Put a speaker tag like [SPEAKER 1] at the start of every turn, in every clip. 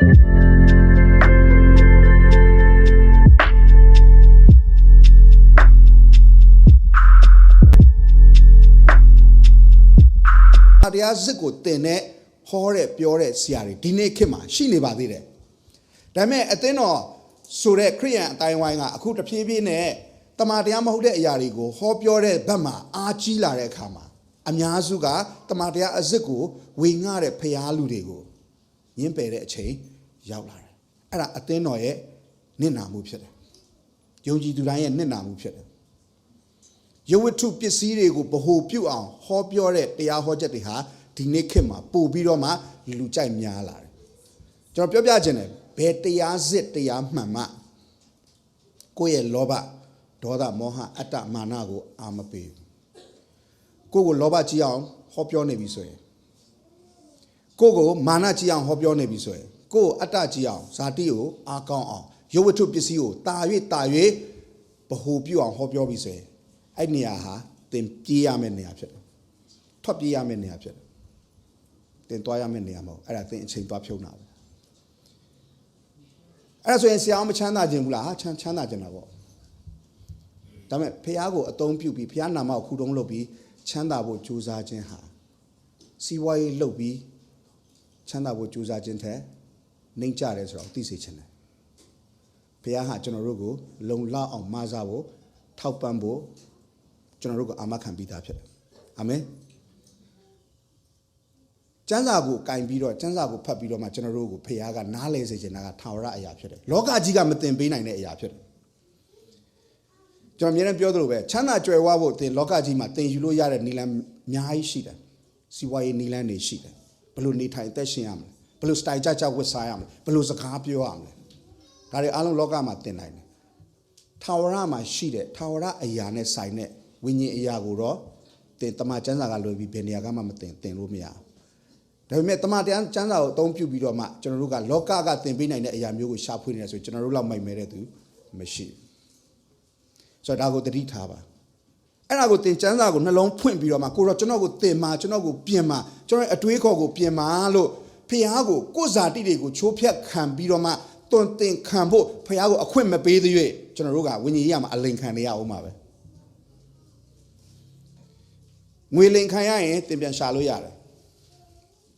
[SPEAKER 1] တရားစစ်ကိုတင်တဲ့ဟောတဲ့ပြောတဲ့ဆရာတွေဒီနေ့ခေတ်မှာရှိနေပါသေးတယ်။ဒါပေမဲ့အသင်းတော်ဆိုတဲ့ခရိယန်အတိုင်းဝိုင်းကအခုတဖြည်းဖြည်းနဲ့တမန်တရားမဟုတ်တဲ့အရာတွေကိုဟောပြောတဲ့ဘက်မှာအားကြီးလာတဲ့အခါမှာအများစုကတမန်တရားအစစ်ကိုဝေငှတဲ့ဖျားလူတွေကို ညှင်းပယ်တဲ့အချိန်ရောက်လာတယ်။အဲ့ဒါအသင်းတော်ရဲ့နစ်နာမှုဖြစ်တယ်။ယုံကြည်သူတိုင်းရဲ့နစ်နာမှုဖြစ်တယ်။ယဝတ္ထုပစ္စည်းတွေကိုဗဟုပြုအောင်ဟောပြောတဲ့တရားဟောချက်တွေဟာဒီနေ့ခေတ်မှာပို့ပြီးတော့မှလူကြိုက်များလာတယ်ကျွန်တော်ပြောပြခြင်းတယ်ဘယ်တရားစစ်တရားမှန်မှကိုယ့်ရဲ့လောဘဒေါသမောဟအတ္တမာနကိုအာမပေးဘူးကိုယ့်ကိုလောဘကြီးအောင်ဟောပြောနေပြီဆိုရင် ကိုယ့်ကိုမာနကြီးအောင်ဟောပြောနေပြီဆိုရင်ကိုယ့်ကိုအတ္တကြီးအောင်ဇာတိကိုအားကောင်းအောင်ယဝတ္ထုပစ္စည်းကိုတာ၍တာ၍ဗဟုပြုအောင်ဟောပြောပြီဆိုရင်အဲ့နေရာဟာသင်ပြေးရမယ့်နေရာဖြစ်တယ်။ထွက်ပြေးရမယ့်နေရာဖြစ်တယ်။သင်သွားရမယ့်နေရာမဟုတ်အဲ့ဒါသင်အချိန်သွားဖြုံးတာပဲ။အဲ့ဒါဆိုရင်ဆရာမချမ်းသာခြင်းဘူးလားဟာချမ်းချမ်းသာခြင်းတာပေါ့။ဒါပေမဲ့ဖះကိုအသုံးပြုပြီးဖះနာမကိုခုတုံးလုပ်ပြီးချမ်းသာဖို့ကြိုးစားခြင်းဟာစီးပွားရေးလုပ်ပြီး ချမ်းသာဖို့ကြိုးစားခြင်းထက်နှိမ့်ကြတယ်ဆိုတော့သိစေချင်တယ်။ဖះဟာကျွန်တော်တို့ကိုလုံလောက်အောင်မဆာဖို့ထောက်ပံ့ဖို့ကျွန်တော်တို့ကအာမခံပြီးသားဖြစ်တယ်အာမင်ကျမ်းစာကိုကင်ပြီးတော့ကျမ်းစာကိုဖတ်ပြီးတော့မှကျွန်တော်တို့ကိုဖခင်ကနားလဲစေချင်တာကထာဝရအရာဖြစ်တယ်လောကကြီးကမတင်ပေးနိုင်တဲ့အရာဖြစ်တယ်ကျွန်တော်အမြဲတမ်းပြောသလိုပဲချမ်းသာကြွယ်ဝဖို့တင်လောကကြီးမှာတင်ယူလို့ရတဲ့နီလန်အများကြီးရှိတယ်စီဝါရေးနီလန်တွေရှိတယ်ဘ ယ်လိုနေထိုင်သက်ရှင်ရမလဲဘယ်လိုစတိုင်ကြကြဝတ်စားရမလဲဘယ်လိုစကားပြောရမလဲဒါတွေအားလုံးလောကမှာတင်နိုင်တယ်ထာဝရမှာရှိတဲ့ထာဝရအရာနဲ့ဆိုင်တဲ့ဝိညာဉ်အရာကိုတော့တင်တမန်ကျမ်းစာကလွယ်ပြီးဘယ်နေရာကမှမတင်တင်လို့မရဘူးဒါပေမဲ့တမန်တရားကျမ်းစာကိုအသုံးပြုပြီးတော့မှကျွန်တော်တို့ကလောကကတင်ပေးနိုင်တဲ့အရာမျိုးကိုရှာဖွေနေတယ်ဆိုရင်ကျွန်တော်တို့လောက်မိုက်မဲတဲ့သူမရှိဘူးဆိုတော့ဒါကိုတတိထားပါ အဲ့ဒါကိုသင်စံစာကိုနှလုံးဖွင့်ပြီးတော့မှကိုတော့ကျွန်တော်ကိုသင်မှာကျွန်တော်ကိုပြင်မှာကျွန်တော်အတွေးခေါ်ကိုပြင်မှာလို့ဖခင်ကိုကိုယ်စာတိတွေကိုချိုးဖျက်ခံပြီးတော့မှတွင်တင်ခံဖို့ဖခင်ကိုအခွင့်မပေးသေး၍ကျွန်တော်တို့ကဝိညာဉ်ရေးရမှာအလိန်ခံနေရအောင်ပါပဲငွေလိန်ခံရရင်သင်ပြန်ရှာလို့ရတယ်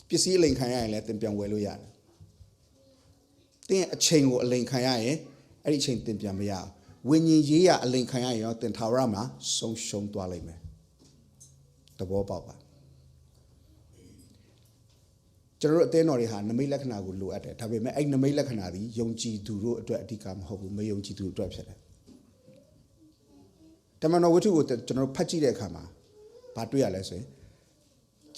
[SPEAKER 1] ပစ္စည်းအလိန်ခံရရင်လည်းသင်ပြန်ဝယ်လို့ရတယ်သင်အချိန်ကိုအလိန်ခံရရင်အဲ့ဒီအချိန်သင်ပြန်မရဘူး ဝိညာဉ်ရေးရအလိန်ခံရရင်ရောတင်ထာဝရမှာဆုံးရှုံးသွားလိမ့်မယ်သဘောပေါက်ပါကျွန်တော်တို့အသင်းတော်တွေဟာနမိတ်လက္ခဏာကိုလိုအပ်တယ်ဒါပေမဲ့အဲ့နမိတ်လက္ခဏာသည်ယုံကြည်သူတို့အတွက်အဓိကမဟုတ်ဘူးမယုံကြည်သူအတွက်ဖြစ်တယ်တမန်တော်ဝတ္ထုကိုကျွန်တော်တို့ဖတ်ကြည့်တဲ့အခါမှာဘာတွေ့ရလဲဆိုရင်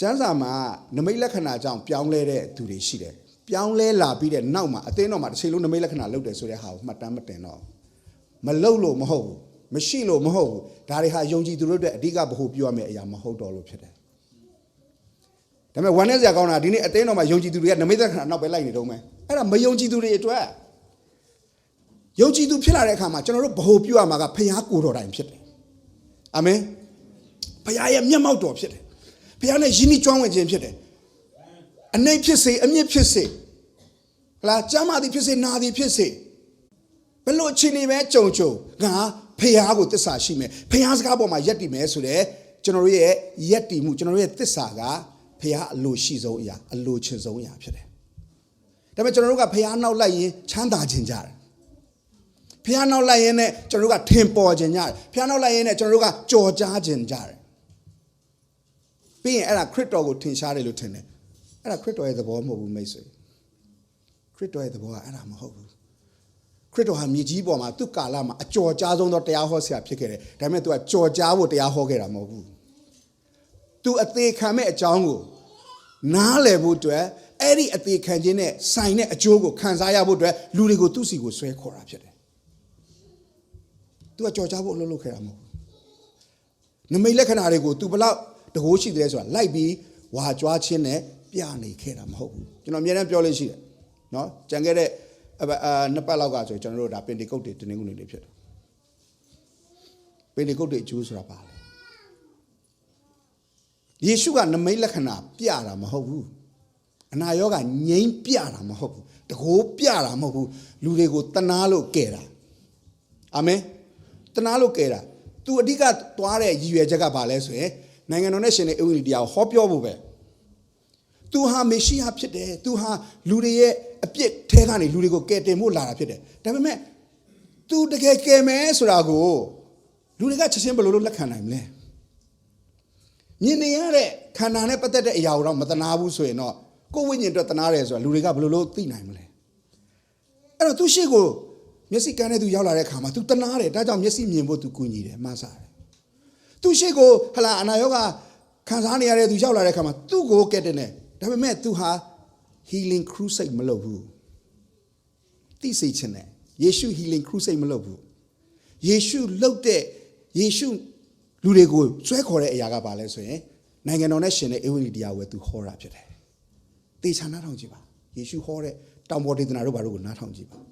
[SPEAKER 1] ကျမ်းစာမှာနမိတ်လက္ခဏာကြောင့်ပြောင်းလဲတဲ့သူတွေရှိတယ်ပြောင်းလဲလာပြီးတဲ့နောက်မှာအသင်းတော်မှာတစ်ချိန်လုံးနမိတ်လက္ခဏာလုပ်တယ်ဆိုတဲ့ဟာကိုမှတ်တမ်းမတင်တော့ မလုပ်လို့မဟုတ်ဘူးမရှိလို့မဟုတ်ဘူးဒါတွေဟာယုံကြည်သူတို့အတွက်အဓိကဘ ਹੁ ပြောရမယ့်အရာမဟုတ်တော့လို့ဖြစ်တယ်ဒါပေမဲ့ဝမ်းနည်းစရာကောင်းတာဒီနေ့အသင်းတော်မှာယုံကြည်သူတွေကနမိတ်လက္ခဏာနောက်ပဲလိုက်နေတော့မယ်အဲ့ဒါမယုံကြည်သူတွေအတွက်ယုံကြည်သူဖြစ်လာတဲ့အခါမှာကျွန်တော်တို့ဘ ਹੁ ပြောရမှာကဖခင်ကိုယ်တော်တိုင်ဖြစ်တယ်အာမင်ဖခင်ရဲ့မျက်မှောက်တော်ဖြစ်တယ်ဖခင်နဲ့ယဉ်ဤကျွမ်းဝင်ခြင်းဖြစ်တယ်အနိုင်ဖြစ်စေအမြင့်ဖြစ်စေဟလာကျမ်းမာသည်ဖြစ်စေနာသည်ဖြစ်စေ ဘယ်လိုအခြေအနေပဲကြုံကြုံငါဖခင်ကိုတစ္ဆာရှိမယ်ဖခင်စကားပေါ်မှာယက်တည်မယ်ဆိုတဲ့ကျွန်တော်တို့ရဲ့ယက်တည်မှုကျွန်တော်တို့ရဲ့တစ္ဆာကဖခင်အလိုရှိဆုံးအရာအလိုချင်ဆုံးအရာဖြစ်တယ်ဒါပေမဲ့ကျွန်တော်တို့ကဖခင်နောက်လိုက်ရင်ချမ်းသာခြင်းကြတယ်ဖះနောက်လိုက်ရင်နဲ့ကျွန်တော်တို့ကထင်ပေါ်ခြင်းကြတယ်ဖះနောက်လိုက်ရင်နဲ့ကျွန်တော်တို့ကကြော်ကြားခြင်းကြတယ်ပြီးရင်အဲ့ဒါခရစ်တော်ကိုထင်ရှားတယ်လို့ထင်တယ်အဲ့ဒါခရစ်တော်ရဲ့သဘောမဟုတ်ဘူးမိတ်ဆွေခရစ်တော်ရဲ့သဘောကအဲ့ဒါမဟုတ်ဘူး ခရစ်တော်ဟာမြေကြီးပေါ်မှာသူ့ကာလမှာအကျော်ကြားဆုံးသောတရားဟောဆရာဖြစ်ခဲ့တယ်ဒါပေမဲ့သူကကြော်ကြားဖို့တရားဟောခဲ့တာမဟုတ်ဘူးသူအသေးခံမဲ့အကြောင်းကိုနားလည်ဖို့အတွက်အဲ့ဒီအသေးခံခြင်းနဲ့ဆိုင်တဲ့အကျိုးကိုခံစားရဖို့အတွက်လူတွေကိုသူ့စီကိုဆွဲခေါ်တာဖြစ်တယ်သူကကြော်ကြားဖို့အလုပ်လုပ်ခဲ့တာမဟုတ်ဘူးနမိတ်လက္ခဏာတွေကိုသူဘလောက်တကိုးရှိတယ်ဆိုတာလိုက်ပြီးဝါကြွားခြင်းနဲ့ပြနေခဲ့တာမဟုတ်ဘူးကျွန်တော်အများအားပြောလို့ရှိတယ်နော်ကြံခဲ့တဲ့ နှစ်ပတ်လောက်ကဆိုကျွန်တော်တို့ဒါပင်တီကုတ်တွေတင်းနေကုန်နေလေးဖြစ်တယ်ပင်တီကုတ်တွေအကျိုးဆိုတာပါလေယေရှုကနမိတ်လက္ခဏာပြတာမဟုတ်ဘူးအနာရောဂါငြိမ်းပြတာမဟုတ်ဘူးတကိုးပြတာမဟုတ်ဘူးလူတွေကိုတနာလို့ကဲတာအာမင်တနာလို့ကဲတာ तू အဓိကသွားတဲ့ရည်ရွယ်ချက်ကဘာလဲဆိုရင်နိုင်ငံတော်နဲ့ရှင်တဲ့ဧဝံဂေလိတရားကိုဟောပြောဖို့ပဲ သူဟာမေရှိယဖြစ်တယ်သူဟာလူတွေရဲ့အပြစ်ထဲကနေလူတွေကိုကယ်တင်ဖို့လာတာဖြစ်တယ်ဒါပေမဲ့သူတကယ်ကယ်မယ်ဆိုတာကိုလူတွေကချက်ချင်းဘယ်လိုလုပ်လက်ခံနိုင်မလဲမြင်နေရတဲ့ခန္ဓာနဲ့ပတ်သက်တဲ့အရာကိုတော့မတနာဘူးဆိုရင်တော့ကိုယ်ဝိညာဉ်အတွက်တနာတယ်ဆိုတာလူတွေကဘယ်လိုလုပ်သိနိုင်မလဲအဲ့တော့သူရှိကိုမျက်စိကန်းနဲ့သူရောက်လာတဲ့ခါမှာ तू တနာတယ်ဒါကြောင့်မျက်စိမြင်ဖို့ तू ကူညီတယ်မဆာတယ်သူရှိကိုဟလာအနာယောဂခံစားနေရတဲ့သူရောက်လာတဲ့ခါမှာသူ့ကိုကဲတဲ့နဲ့ ဒါပေမဲ့သူဟာ healing crusade မလုပ်ဘူးသိစေချင်တယ်ယေရှု healing crusade မလုပ်ဘူးယေရှုလှုပ်တဲ့ယေရှုလူတွေကိုဆွဲခေါ်တဲ့အရာကဘာလဲဆိုရင်နိုင်ငံတော်နဲ့ရှင်တဲ့ဧဝံဂေလိတရားကိုပဲသူဟောတာဖြစ်တယ်တေချာနားထောင်ကြည့်ပါယေရှုဟောတဲ့တောင်ပေါ်ဒေသနာတို့ဘာလို့ကိုနားထောင်ကြည့်ပါဒါ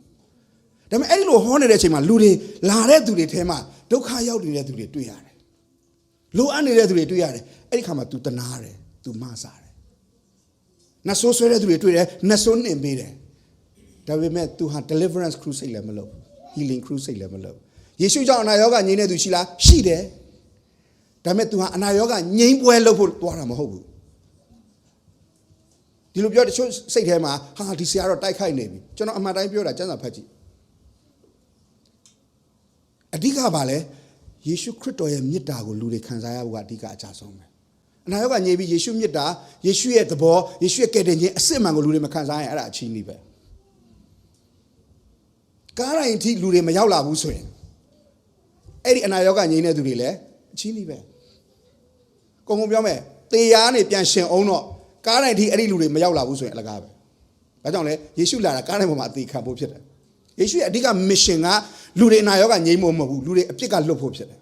[SPEAKER 1] ပေမဲ့အဲ့ဒီလိုဟောနေတဲ့အချိန်မှာလူတွေလာတဲ့သူတွေထဲမှာဒုက္ခရောက်နေတဲ့သူတွေတွေ့ရတယ်လိုအပ်နေတဲ့သူတွေတွေ့ရတယ်အဲ့ဒီခါမှာ तू တနာတယ် तू မဆာတယ် နတ်ဆိုးဆွဲတဲ့သူတွေတွေ့တယ်နတ်ဆိုးနှင်ပေးတယ်ဒါပေမဲ့ तू ဟာ deliverance crusade လည်းမလုပ်ဘူး healing crusade လည်းမလုပ်ဘူးယေရှုကြောင့်အနာရောဂါငြိမ်းတဲ့သူရှိလားရှိတယ်ဒါပေမဲ့ तू ဟာအနာရောဂါငြိမ်းပွဲလုပ်ဖို့တွားတာမဟုတ်ဘူးဒီလိုပြောတချို့စိတ်ထဲမှာဟာဒီဆရာတော့တိုက်ခိုက်နေပြီကျွန်တော်အမှန်တိုင်းပြောတာစံစာဖတ်ကြည့်အဓိကပါလဲယေရှုခရစ်တော်ရဲ့မြတ်တာကိုလူတွေခံစားရဖို့ကအဓိကအကြဆုံးပဲ အနာရောဂါညေပြီးယေရှုမြတ်တာယေရှုရဲ့သဘောယေရှုရဲ့ကယ်တင်ခြင်းအစစ်အမှန်ကိုလူတွေမခံစားရင်အဲ့ဒါအချင်းကြီးပဲကားတိုင်းအထိလူတွေမရောက်လာဘူးဆိုရင်အဲ့ဒီအနာရောဂါငြိမ်းတဲ့သူတွေလည်းအချင်းကြီးပဲကုံကုံပြောမယ်တေရားနေပြန်ရှင်အောင်တော့ကားတိုင်းအထိအဲ့ဒီလူတွေမရောက်လာဘူးဆိုရင်အလကားပဲဒါကြောင့်လဲယေရှုလာတာကားတိုင်းပေါ်မှာအသေးခံဖို့ဖြစ်တယ်ယေရှုရဲ့အဓိက mission ကလူတွေအနာရောဂါငြိမ်းဖို့မဟုတ်ဘူးလူတွေအပြစ်ကလွတ်ဖို့ဖြစ်တယ်